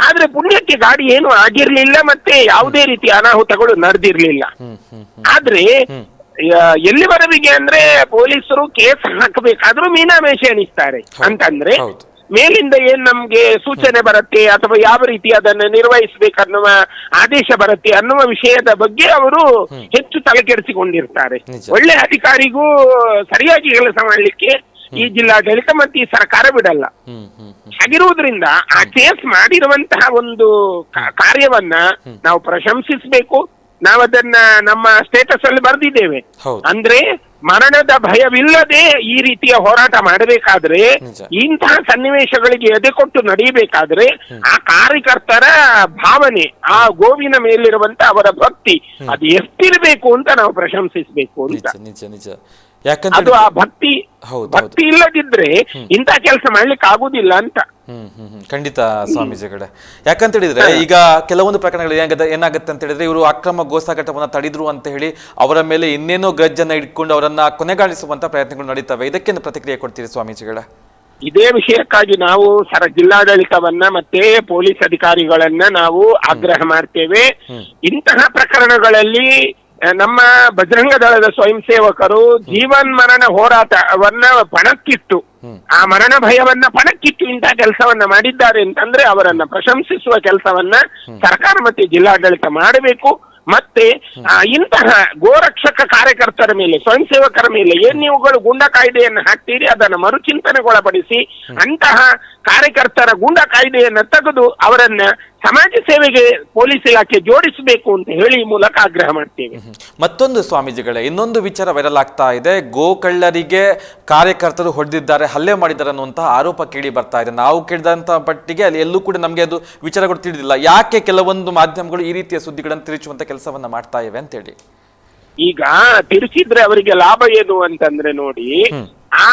[SPEAKER 3] ಆದ್ರೆ ಪುಣ್ಯಕ್ಕೆ ಗಾಡಿ ಏನು ಆಗಿರ್ಲಿಲ್ಲ ಮತ್ತೆ ಯಾವುದೇ ರೀತಿ ಅನಾಹುತಗಳು ನಡೆದಿರ್ಲಿಲ್ಲ. ಆದ್ರೆ ಎಲ್ಲಿವರೆಗೆ ಅಂದ್ರೆ ಪೊಲೀಸರು ಕೇಸ್ ಹಾಕಬೇಕಾದ್ರೂ ಮೀನಾಮೇಷ ಎಣಿಸ್ತಾರೆ. ಅಂತಂದ್ರೆ ಮೇಲಿಂದ ಏನ್ ನಮ್ಗೆ ಸೂಚನೆ ಬರುತ್ತೆ ಅಥವಾ ಯಾವ ರೀತಿ ಅದನ್ನು ನಿರ್ವಹಿಸಬೇಕನ್ನುವ ಆದೇಶ ಬರುತ್ತೆ ಅನ್ನುವ ವಿಷಯದ ಬಗ್ಗೆ ಅವರು ಹೆಚ್ಚು ತಲೆಕೆಡಿಸಿಕೊಂಡಿರ್ತಾರೆ. ಒಳ್ಳೆ ಅಧಿಕಾರಿಗೂ ಸರಿಯಾಗಿ ಕೆಲಸ ಮಾಡಲಿಕ್ಕೆ ಈ ಜಿಲ್ಲಾಡಳಿತ ಮತ್ತೆ ಈ ಸರ್ಕಾರ ಬಿಡಲ್ಲ. ಹಾಗಿರುವುದರಿಂದ ಆ ಕೇಸ್ ಮಾಡಿರುವಂತಹ ಒಂದು ಕಾರ್ಯವನ್ನ ನಾವು ಪ್ರಶಂಸಿಸಬೇಕು. ನಾವದನ್ನ ನಮ್ಮ ಸ್ಟೇಟಸ್ ಅಲ್ಲಿ ಬರೆದಿದ್ದೇವೆ.
[SPEAKER 1] ಹೌದು.
[SPEAKER 3] ಅಂದ್ರೆ ಮರಣದ ಭಯವಿಲ್ಲದೆ ಈ ರೀತಿಯ ಹೋರಾಟ ಮಾಡಬೇಕಾದ್ರೆ
[SPEAKER 1] ನಿಜ.
[SPEAKER 3] ಇಂತಹ ಸನ್ನಿವೇಶಗಳಿಗೆ ಎದೆ ಕೊಟ್ಟು ನಡೆಯಬೇಕಾದ್ರೆ ಆ ಕಾರ್ಯಕರ್ತರ ಭಾವನೆ ಆ ಗೋವಿನ ಮೇಲಿರುವಂತ ಅವರ ಭಕ್ತಿ ಅದು ಎಷ್ಟಿರಬೇಕು ಅಂತ ನಾವು ಪ್ರಶಂಸಿಸಬೇಕು ಅಂತ.
[SPEAKER 1] ನಿಜ ನಿಜ ನಿಜ. ಯಾಕಂತ
[SPEAKER 3] ಅದು ಆ ಭಕ್ತಿ
[SPEAKER 1] ಹೌದು,
[SPEAKER 3] ಭಕ್ತಿ ಇಲ್ಲದಿದ್ರೆ ಇಂಥ ಕೆಲಸ ಮಾಡ್ಲಿಕ್ಕೆ ಆಗುದಿಲ್ಲ ಅಂತ.
[SPEAKER 1] ಹ್ಮ್ ಹ್ಮ್ ಹ್ಮ್. ಖಂಡಿತ ಸ್ವಾಮೀಜಿಗಳ ಯಾಕಂತ ಹೇಳಿದ್ರೆ ಈಗ ಕೆಲವೊಂದು ಪ್ರಕರಣಗಳು ಏನಾಗತ್ತೆ ಏನಾಗುತ್ತೆ ಅಂತ ಹೇಳಿದ್ರೆ ಇವರು ಅಕ್ರಮ ಗೋಸಾಗಾಟವನ್ನ ತಡೆದ್ರು ಅಂತ ಹೇಳಿ ಅವರ ಮೇಲೆ ಇನ್ನೇನೋ ಗಜ್ಜನ್ನ ಇಟ್ಕೊಂಡು ಅವರನ್ನ ಕೊನೆಗಾಣಿಸುವಂತ ಪ್ರಯತ್ನಗಳು ನಡೀತವೆ. ಇದಕ್ಕೇನು ಪ್ರತಿಕ್ರಿಯೆ ಕೊಡ್ತೀರಿ ಸ್ವಾಮೀಜಿಗಳ
[SPEAKER 3] ಇದೇ ವಿಷಯಕ್ಕಾಗಿ ನಾವು ಸರ ಜಿಲ್ಲಾಡಳಿತವನ್ನ ಮತ್ತೆ ಪೊಲೀಸ್ ಅಧಿಕಾರಿಗಳನ್ನ ನಾವು ಆಗ್ರಹ ಮಾಡ್ತೇವೆ. ಇಂತಹ ಪ್ರಕರಣಗಳಲ್ಲಿ ನಮ್ಮ ಬಜರಂಗ ದಳದ ಸ್ವಯಂ ಸೇವಕರು ಜೀವನ್ ಮರಣ ಹೋರಾಟವನ್ನ ಪಣಕ್ಕಿಟ್ಟು ಆ ಮರಣ ಭಯವನ್ನ ಪಣಕ್ಕಿಟ್ಟು ಇಂತಹ ಕೆಲಸವನ್ನ ಮಾಡಿದ್ದಾರೆ ಅಂತಂದ್ರೆ ಅವರನ್ನ ಪ್ರಶಂಸಿಸುವ ಕೆಲಸವನ್ನ ಸರ್ಕಾರ ಮತ್ತೆ ಜಿಲ್ಲಾಡಳಿತ ಮಾಡಬೇಕು. ಮತ್ತೆ ಆ, ಇಂತಹ ಗೋರಕ್ಷಕ ಕಾರ್ಯಕರ್ತರ ಮೇಲೆ ಸ್ವಯಂ ಸೇವಕರ ಮೇಲೆ ಏನ್ ನೀವುಗಳು ಗುಂಡ ಕಾಯ್ದೆಯನ್ನು ಹಾಕ್ತೀರಿ ಅದನ್ನು ಮರುಚಿಂತನೆಗೊಳಪಡಿಸಿ ಅಂತಹ ಕಾರ್ಯಕರ್ತರ ಗೂಂಡಾ ಕಾಯ್ದೆಯನ್ನ ತೆಗೆದು ಅವರನ್ನ ಸಮಾಜ ಸೇವೆಗೆ ಪೊಲೀಸ್ ಇಲಾಖೆ ಜೋಡಿಸಬೇಕು ಅಂತ ಹೇಳಿ ಈ ಮೂಲಕ ಆಗ್ರಹ ಮಾಡ್ತೇವೆ.
[SPEAKER 1] ಮತ್ತೊಂದು ಸ್ವಾಮೀಜಿಗಳೇ ಇನ್ನೊಂದು ವಿಚಾರ ವೈರಲ್ ಆಗ್ತಾ ಇದೆ. ಗೋಕಳ್ಳರಿಗೆ ಕಾರ್ಯಕರ್ತರು ಹೊಡೆದಿದ್ದಾರೆ ಹಲ್ಲೆ ಮಾಡಿದ್ದಾರೆ ಅನ್ನುವಂತಹ ಆರೋಪ ಕೇಳಿ ಬರ್ತಾ ಇದೆ. ನಾವು ಕೇಳಿದಂತಹ ಪಟ್ಟಿಗೆ ಅಲ್ಲಿ ಎಲ್ಲೂ ಕೂಡ ನಮಗೆ ಅದು ವಿಚಾರಗಳು ತಿಳಿದಿಲ್ಲ. ಯಾಕೆ ಕೆಲವೊಂದು ಮಾಧ್ಯಮಗಳು ಈ ರೀತಿಯ ಸುದ್ದಿಗಳನ್ನು ತಿರುಚುವಂತ ಕೆಲಸವನ್ನ ಮಾಡ್ತಾ ಇವೆ ಅಂತೇಳಿ
[SPEAKER 3] ಈಗ ತಿರುಚಿದ್ರೆ ಅವರಿಗೆ ಲಾಭ ಏನು ಅಂತಂದ್ರೆ ನೋಡಿ ಆ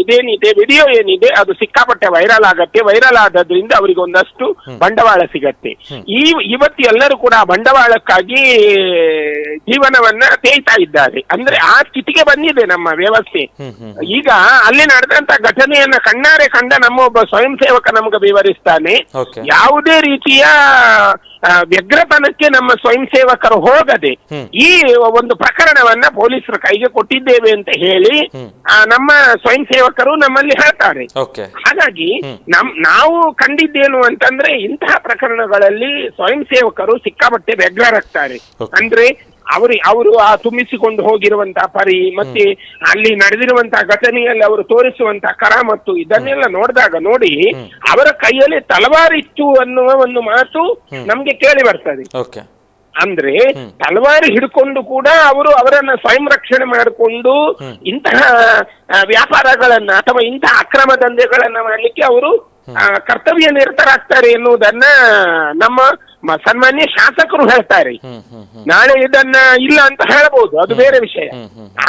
[SPEAKER 3] ಇದೇನಿದೆ ವಿಡಿಯೋ ಏನಿದೆ ಅದು ಸಿಕ್ಕಾಪಟ್ಟೆ ವೈರಲ್ ಆಗತ್ತೆ. ವೈರಲ್ ಆದದ್ರಿಂದ ಅವರಿಗೆ ಒಂದಷ್ಟು ಬಂಡವಾಳ ಸಿಗತ್ತೆ. ಈ ಇವತ್ತು ಎಲ್ಲರೂ ಕೂಡ ಬಂಡವಾಳಕ್ಕಾಗಿ ಜೀವನವನ್ನ ತೇಯ್ತಾ ಇದ್ದಾರೆ. ಅಂದ್ರೆ ಆ ಸ್ಥಿತಿಗೆ ಬಂದಿದೆ ನಮ್ಮ ವ್ಯವಸ್ಥೆ. ಈಗ ಅಲ್ಲಿ ನಡೆದಂತ ಘಟನೆಯನ್ನ ಕಣ್ಣಾರೆ ಕಂಡ ನಮ್ಮ ಒಬ್ಬ ಸ್ವಯಂ ಸೇವಕ ನಮ್ಗೆ ವಿವರಿಸ್ತಾನೆ ಯಾವುದೇ ರೀತಿಯ ವ್ಯಗ್ರತನಕ್ಕೆ ನಮ್ಮ ಸ್ವಯಂ ಸೇವಕರು ಹೋಗದೆ ಈ ಒಂದು ಪ್ರಕರಣವನ್ನ ಪೊಲೀಸರ ಕೈಗೆ ಕೊಟ್ಟಿದ್ದೇವೆ ಅಂತ ಹೇಳಿ ನಮ್ಮ ಸ್ವಯಂ ಸೇವಕರು ನಮ್ಮಲ್ಲಿ ಹೇಳ್ತಾರೆ. ಹಾಗಾಗಿ ನಮ್ ನಾವು ಕಂಡಿದ್ದೇನು ಅಂತಂದ್ರೆ ಇಂತಹ ಪ್ರಕರಣಗಳಲ್ಲಿ ಸ್ವಯಂ ಸೇವಕರು ಸಿಕ್ಕಾಪಟ್ಟೆ ವ್ಯಗ್ರರಾಗ್ತಾರೆ. ಅಂದ್ರೆ ಅವರು ಅವರು ಆ ತುಂಬಿಸಿಕೊಂಡು ಹೋಗಿರುವಂತಹ ಪರಿ ಮತ್ತೆ ಅಲ್ಲಿ ನಡೆದಿರುವಂತಹ ಘಟನೆಯಲ್ಲಿ ಅವರು ತೋರಿಸುವಂತಹ ಕರಾಮತ್ತು ಇದನ್ನೆಲ್ಲ ನೋಡಿದಾಗ ನೋಡಿ ಅವರ ಕೈಯಲ್ಲಿ ತಲವಾರಿತ್ತು ಅನ್ನುವ ಒಂದು ಮಾತು ನಮ್ಗೆ ಕೇಳಿ ಬರ್ತದೆ. ಅಂದ್ರೆ ತಲವಾರಿ ಹಿಡ್ಕೊಂಡು ಕೂಡ ಅವರು ಅವರನ್ನ ಸ್ವಯಂ ರಕ್ಷಣೆ ಮಾಡಿಕೊಂಡು ಇಂತಹ ವ್ಯಾಪಾರಗಳನ್ನ ಅಥವಾ ಇಂತಹ ಅಕ್ರಮ ದಂಧೆಗಳನ್ನ ಮಾಡಲಿಕ್ಕೆ ಅವರು ಕರ್ತವ್ಯ ನಿರತರಾಗ್ತಾರೆ ಎನ್ನುವುದನ್ನ ನಮ್ಮ ಸನ್ಮಾನ್ಯ ಶಾಸಕರು ಹೇಳ್ತಾರೆ. ನಾಳೆ ಇದನ್ನ ಇಲ್ಲ ಅಂತ ಹೇಳಬಹುದು ಅದು ಬೇರೆ ವಿಷಯ.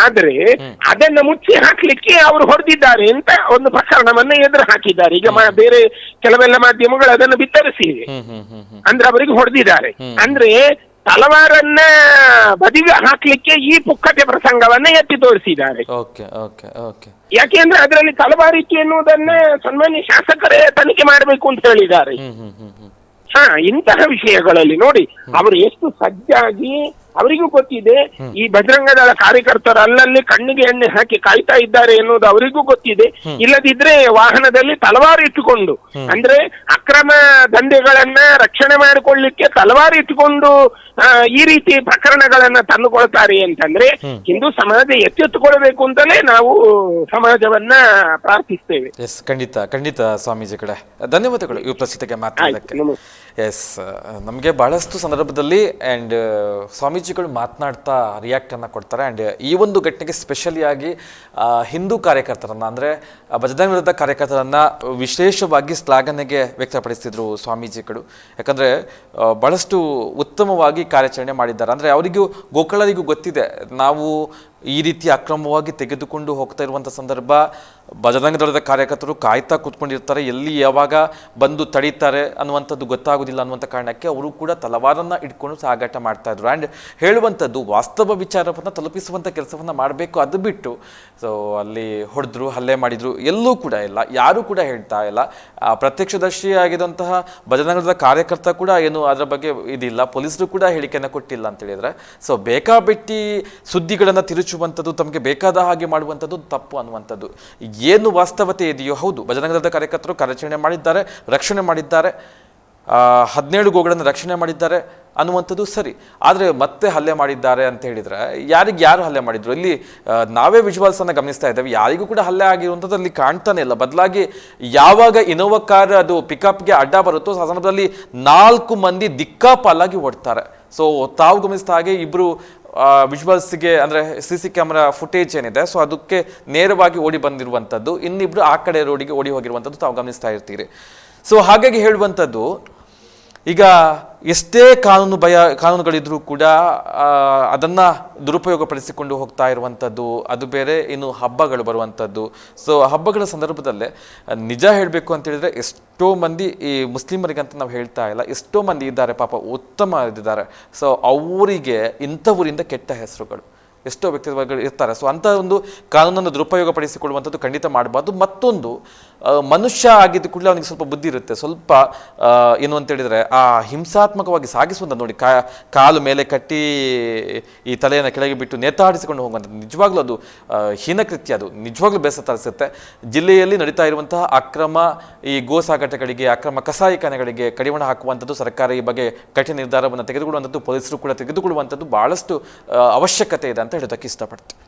[SPEAKER 3] ಆದ್ರೆ ಅದನ್ನ ಮುಚ್ಚಿ ಹಾಕ್ಲಿಕ್ಕೆ ಅವರು ಹೊಡೆದಿದ್ದಾರೆ ಅಂತ ಒಂದು ಪ್ರಕರಣವನ್ನ ಎದುರು ಹಾಕಿದ್ದಾರೆ. ಈಗ ಬೇರೆ ಕೆಲವೆಲ್ಲ ಮಾಧ್ಯಮಗಳು ಅದನ್ನು ಬಿತ್ತರಿಸಿವೆ. ಅಂದ್ರೆ ಅವರಿಗೆ ಹೊಡೆದಿದ್ದಾರೆ. ಅಂದ್ರೆ ತಲವಾರನ್ನ ಬದಿಗೆ ಹಾಕ್ಲಿಕ್ಕೆ ಈ ಪುಕ್ಕಟೆ ಪ್ರಸಂಗವನ್ನ ಎತ್ತಿ ತೋರಿಸಿದ್ದಾರೆ.
[SPEAKER 1] Okay okay okay.
[SPEAKER 3] ಯಾಕೆಂದ್ರೆ ಅದರಲ್ಲಿ ತಲವಾರಿಕೆ ಎನ್ನುವುದನ್ನ ಸನ್ಮಾನ್ಯ ಶಾಸಕರೇ ತನಿಖೆ ಮಾಡಬೇಕು ಅಂತ ಹೇಳಿದ್ದಾರೆ.
[SPEAKER 1] ಹ್ಮ್ ಹ್ಮ್ ಹ್ಮ್ ಹ್ಮ್.
[SPEAKER 3] ಹಾ ಇಂತಹ ವಿಷಯಗಳಲ್ಲಿ ನೋಡಿ ಅವರು ಎಷ್ಟು ಸಜ್ಜಾಗಿ ಅವರಿಗೂ ಗೊತ್ತಿದೆ. ಈ ಬಜರಂಗದಳ ಕಾರ್ಯಕರ್ತರು ಅಲ್ಲಲ್ಲಿ ಕಣ್ಣಿಗೆ ಎಣ್ಣೆ ಹಾಕಿ ಕಾಯ್ತಾ ಇದ್ದಾರೆ ಎನ್ನುವುದು ಅವರಿಗೂ ಗೊತ್ತಿದೆ. ಇಲ್ಲದಿದ್ರೆ ವಾಹನದಲ್ಲಿ ತಲವಾರು ಇಟ್ಟುಕೊಂಡು ಅಂದ್ರೆ ಅಕ್ರಮ ದಂಧೆಗಳನ್ನ ರಕ್ಷಣೆ ಮಾಡಿಕೊಳ್ಳಿಕ್ಕೆ ತಲವಾರು ಇಟ್ಟುಕೊಂಡು ಆ, ಈ ರೀತಿ ಪ್ರಕರಣಗಳನ್ನ ತಂದುಕೊಳ್ತಾರೆ ಅಂತಂದ್ರೆ ಹಿಂದೂ ಸಮಾಜ ಎತ್ತೆತ್ತುಕೊಳ್ಬೇಕು ಅಂತಲೇ ನಾವು ಸಮಾಜವನ್ನ ಪ್ರಾರ್ಥಿಸ್ತೇವೆ.
[SPEAKER 1] ಖಂಡಿತ ಖಂಡಿತ ಸ್ವಾಮೀಜಿ ಕಡೆ. ಧನ್ಯವಾದಗಳು ಈ ಪ್ರಸ್ತುತಕ್ಕೆ ಮಾತಾಡೋದಕ್ಕೆ. ಎಸ್ ನಮಗೆ ಬಹಳಷ್ಟು ಸಂದರ್ಭದಲ್ಲಿ ಆ್ಯಂಡ್ ಸ್ವಾಮೀಜಿಗಳು ಮಾತನಾಡ್ತಾ ರಿಯಾಕ್ಟನ್ನು ಕೊಡ್ತಾರೆ. ಆ್ಯಂಡ್ ಈ ಒಂದು ಘಟನೆಗೆ ಸ್ಪೆಷಲಿಯಾಗಿ ಹಿಂದೂ ಕಾರ್ಯಕರ್ತರನ್ನ, ಅಂದರೆ ಭಜನಾ ವಿರುದ್ಧ ಕಾರ್ಯಕರ್ತರನ್ನು ವಿಶೇಷವಾಗಿ ಶ್ಲಾಘನೆಗೆ ವ್ಯಕ್ತಪಡಿಸ್ತಿದ್ರು ಸ್ವಾಮೀಜಿಗಳು. ಯಾಕಂದರೆ ಬಹಳಷ್ಟು ಉತ್ತಮವಾಗಿ ಕಾರ್ಯಾಚರಣೆ ಮಾಡಿದ್ದಾರೆ. ಅಂದರೆ, ಅವರಿಗೂ ಗೋಕಳರಿಗೂ ಗೊತ್ತಿದೆ. ನಾವು ಈ ರೀತಿ ಅಕ್ರಮವಾಗಿ ತೆಗೆದುಕೊಂಡು ಹೋಗ್ತಾ ಇರುವಂಥ ಸಂದರ್ಭ ಬಜರಂಗ ದಳದ ಕಾರ್ಯಕರ್ತರು ಕಾಯ್ತಾ ಕೂತ್ಕೊಂಡಿರ್ತಾರೆ. ಎಲ್ಲಿ ಯಾವಾಗ ಬಂದು ತಡೀತಾರೆ ಅನ್ನುವಂಥದ್ದು ಗೊತ್ತಾಗೋದಿಲ್ಲ ಅನ್ನುವಂಥ ಕಾರಣಕ್ಕೆ ಅವರು ಕೂಡ ತಲವಾರನ್ನು ಇಟ್ಕೊಂಡು ಸಾಗಾಟ ಮಾಡ್ತಾ ಇದ್ರು. ಆ್ಯಂಡ್ ಹೇಳುವಂಥದ್ದು ವಾಸ್ತವ ವಿಚಾರವನ್ನು ತಲುಪಿಸುವಂಥ ಕೆಲಸವನ್ನು ಮಾಡಬೇಕು ಅದು ಬಿಟ್ಟು ಸೊ ಅಲ್ಲಿ ಹೊಡೆದ್ರು ಹಲ್ಲೆ ಮಾಡಿದರು ಎಲ್ಲೂ ಕೂಡ ಇಲ್ಲ ಯಾರೂ ಕೂಡ ಹೇಳ್ತಾ ಇಲ್ಲ. ಆ, ಪ್ರತ್ಯಕ್ಷದರ್ಶಿ ಆಗಿದಂತಹ ಬಜರಂಗದ ಕಾರ್ಯಕರ್ತ ಕೂಡ ಏನು ಅದರ ಬಗ್ಗೆ ಇದಿಲ್ಲ ಪೊಲೀಸರು ಕೂಡ ಹೇಳಿಕೆಯನ್ನು ಕೊಟ್ಟಿಲ್ಲ ಅಂತ ಹೇಳಿದ್ರೆ ಸೊ ಬೇಕಾಬಿಟ್ಟಿ ಸುದ್ದಿಗಳನ್ನು ತಿರುಚುವಂಥದ್ದು ತಮಗೆ ಬೇಕಾದ ಹಾಗೆ ಮಾಡುವಂಥದ್ದು ತಪ್ಪು ಅನ್ನುವಂಥದ್ದು. ಏನು ವಾಸ್ತವತೆ ಇದೆಯೋ ಹೌದು. ಬಜರಂಗದ ಕಾರ್ಯಕರ್ತರು ಕಾರ್ಯಾಚರಣೆ ಮಾಡಿದ್ದಾರೆ, ರಕ್ಷಣೆ ಮಾಡಿದ್ದಾರೆ ಹದಿನೇಳು ಗೋಗಳನ್ನು ರಕ್ಷಣೆ ಮಾಡಿದ್ದಾರೆ ಅನ್ನುವಂಥದ್ದು ಸರಿ. ಆದರೆ ಮತ್ತೆ ಹಲ್ಲೆ ಮಾಡಿದ್ದಾರೆ ಅಂತ ಹೇಳಿದರೆ ಯಾರಿಗೆ ಯಾರು ಹಲ್ಲೆ ಮಾಡಿದ್ರು? ಇಲ್ಲಿ ನಾವೇ ವಿಜುವಲ್ಸ್ ಅನ್ನ ಗಮನಿಸ್ತಾ ಇದ್ದೇವೆ. ಯಾರಿಗೂ ಕೂಡ ಹಲ್ಲೆ ಆಗಿರುವಂಥದ್ದು ಅಲ್ಲಿ ಕಾಣ್ತಾನೆ ಇಲ್ಲ. ಬದಲಾಗಿ ಯಾವಾಗ ಇನೋವಾ ಕಾರ್ ಅದು ಪಿಕಪ್ಗೆ ಅಡ್ಡ ಬರುತ್ತೋ, ಆ ಸಂದರ್ಭದಲ್ಲಿ ನಾಲ್ಕು ಮಂದಿ ದಿಕ್ಕಾಪಾಲಾಗಿ ಓಡ್ತಾರೆ. ಸೊ ತಾವು ಗಮನಿಸಿದ ಹಾಗೆ ಇಬ್ರು ವಿಜುವಲ್ಸ್ಗೆ ಅಂದ್ರೆ ಸಿ ಸಿ ಕ್ಯಾಮ್ರಾ ಫುಟೇಜ್ ಏನಿದೆ ಸೊ ಅದಕ್ಕೆ ನೇರವಾಗಿ ಓಡಿ ಬಂದಿರುವಂಥದ್ದು ಇನ್ನಿಬ್ರು ಆ ಕಡೆ ರೋಡಿಗೆ ಓಡಿ ಹೋಗಿರುವಂಥದ್ದು ತಾವು ಗಮನಿಸ್ತಾ ಇರ್ತೀರಿ. ಸೊ ಹಾಗಾಗಿ ಹೇಳುವಂಥದ್ದು ಈಗ ಎಷ್ಟೇ ಕಾನೂನು ಭಯ, ಕಾನೂನುಗಳಿದ್ರೂ ಕೂಡ ಅದನ್ನು ದುರುಪಯೋಗಪಡಿಸಿಕೊಂಡು ಹೋಗ್ತಾ ಇರುವಂಥದ್ದು, ಅದು ಬೇರೆ ಇನ್ನು ಹಬ್ಬಗಳು ಬರುವಂಥದ್ದು. ಸೊ ಹಬ್ಬಗಳ ಸಂದರ್ಭದಲ್ಲೇ, ನಿಜ ಹೇಳಬೇಕು ಅಂತ ಹೇಳಿದ್ರೆ, ಎಷ್ಟೋ ಮಂದಿ ಈ ಮುಸ್ಲಿಮರಿಗಂತ ನಾವು ಹೇಳ್ತಾ ಇಲ್ಲ, ಎಷ್ಟೋ ಮಂದಿ ಇದ್ದಾರೆ ಪಾಪ ಉತ್ತಮ ಇದ್ದಾರೆ. ಸೊ ಅವರಿಗೆ ಇಂಥವರಿಂದ ಕೆಟ್ಟ ಹೆಸರುಗಳು. ಎಷ್ಟೋ ವ್ಯಕ್ತಿಗಳು ಇರ್ತಾರೆ. ಸೊ ಅಂಥ ಒಂದು ಕಾನೂನನ್ನು ದುರುಪಯೋಗ ಪಡಿಸಿಕೊಳ್ಳುವಂಥದ್ದು ಖಂಡಿತ ಮಾಡಬಾರ್ದು. ಮತ್ತೊಂದು ಮನುಷ್ಯ ಆಗಿದ್ದು ಕೂಡಲೇ ಅವನಿಗೆ ಸ್ವಲ್ಪ ಬುದ್ಧಿ ಇರುತ್ತೆ. ಸ್ವಲ್ಪ ಏನು ಅಂತ ಹೇಳಿದ್ರೆ, ಆ ಹಿಂಸಾತ್ಮಕವಾಗಿ ಸಾಗಿಸುವಂಥ ನೋಡಿ. ಕಾ, ಕಾಲು ಮೇಲೆ ಕಟ್ಟಿ ಈ ತಲೆಯನ್ನು ಕೆಳಗೆ ಬಿಟ್ಟು ನೇತಾಡಿಸಿಕೊಂಡು ಹೋಗುವಂಥದ್ದು. ನಿಜವಾಗ್ಲೂ ಅದು ಹೀನಕೃತ್ಯ ಅದು. ನಿಜವಾಗ್ಲೂ ಬೇಸರ ತರಿಸುತ್ತೆ ಜಿಲ್ಲೆಯಲ್ಲಿ ನಡೀತಾ ಇರುವಂತಹ ಅಕ್ರಮ, ಈ ಗೋ ಸಾಗಾಟಗಳಿಗೆ ಅಕ್ರಮ ಕಸಾಯಿಖಾನೆಗಳಿಗೆ ಕಡಿವಾಣ ಹಾಕುವಂಥದ್ದು ಸರ್ಕಾರ ಈ ಬಗ್ಗೆ ಕಠಿಣ ನಿರ್ಧಾರವನ್ನು ತೆಗೆದುಕೊಳ್ಳುವಂಥದ್ದು, ಪೊಲೀಸರು ಕೂಡ ತೆಗೆದುಕೊಳ್ಳುವಂಥದ್ದು ಬಹಳಷ್ಟು ಅವಶ್ಯಕತೆ ಇದೆ ಅಂತ ಹೇಳೋದಕ್ಕೆ ಇಷ್ಟಪಡ್ತೀನಿ